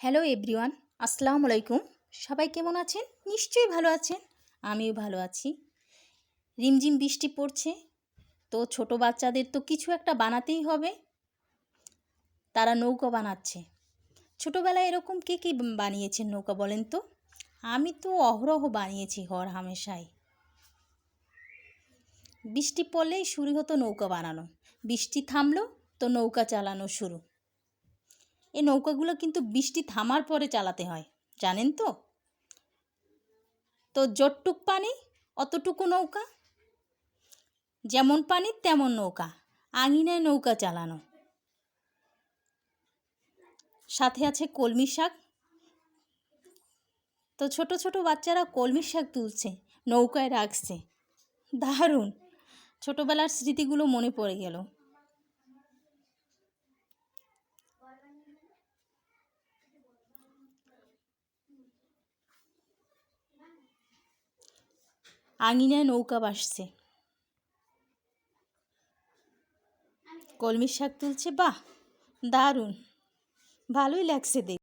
Hello everyone, আসসালামু আলাইকুম। সবাই কেমন আছেন? নিশ্চয়ই ভালো আছেন। আমিও ভালো আছি। রিমঝিম বৃষ্টি পড়ছে, তো ছোট বাচ্চাদের তো কিছু একটা বানাতেই হবে। তারা নৌকা বানাচ্ছে। ছোটোবেলায় এরকম কে কী বানিয়েছেন নৌকা বলেন তো? আমি তো অহরহ বানিয়েছি হর হামেশাই। বৃষ্টি পড়লেই শুরু হতো নৌকা বানানো। বৃষ্টি থামলো, তো নৌকা চালানো শুরু। এই নৌকাগুলো কিন্তু বৃষ্টি থামার পরে চালাতে হয়, জানেন তো? তো যতটুক পানি, অতটুকু নৌকা। যেমন পানি, তেমন নৌকা। আঙিনায় নৌকা চালানো। সাথে আছে কলমি শাক। তো ছোট ছোট বাচ্চারা কলমি শাক তুলছে, নৌকায় রাখছে। দারুণ! ছোটোবেলার স্মৃতিগুলো মনে পড়ে গেল। আঙিনায় নৌকা বাসছে। কলমির শাক তুলছে বাহ দারুণ। ভালোই লাগছে দেখ